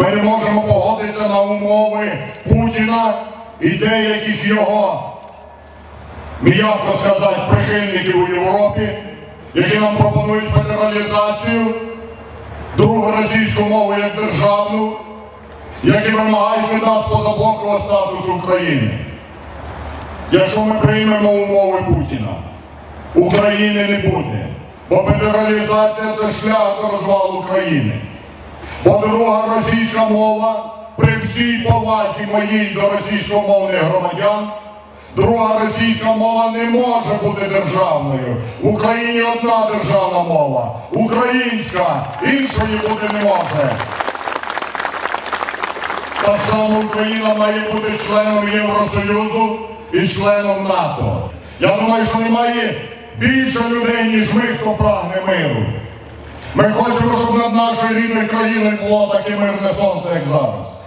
Ми не можемо погодитися на умови Путіна і деяких його, м'яко сказати, прихильників у Європі, які нам пропонують федералізацію, другу російську мову як державну, які вимагають від нас позаблокового статусу України. Якщо ми приймемо умови Путіна, України не буде. Бо федералізація це шлях до розвалу України. Бо друга російська мова при всій повазі моїй до російськомовних громадян, друга російська мова не може бути державною. В Україні одна державна мова українська, іншої бути не може. Так само Україна має бути членом Євросоюзу і членом НАТО. Я думаю, що немає більше людей, ніж ми, хто прагне миру. Ми хочемо, щоб над нашою рідною країною було таке мирне сонце, як зараз.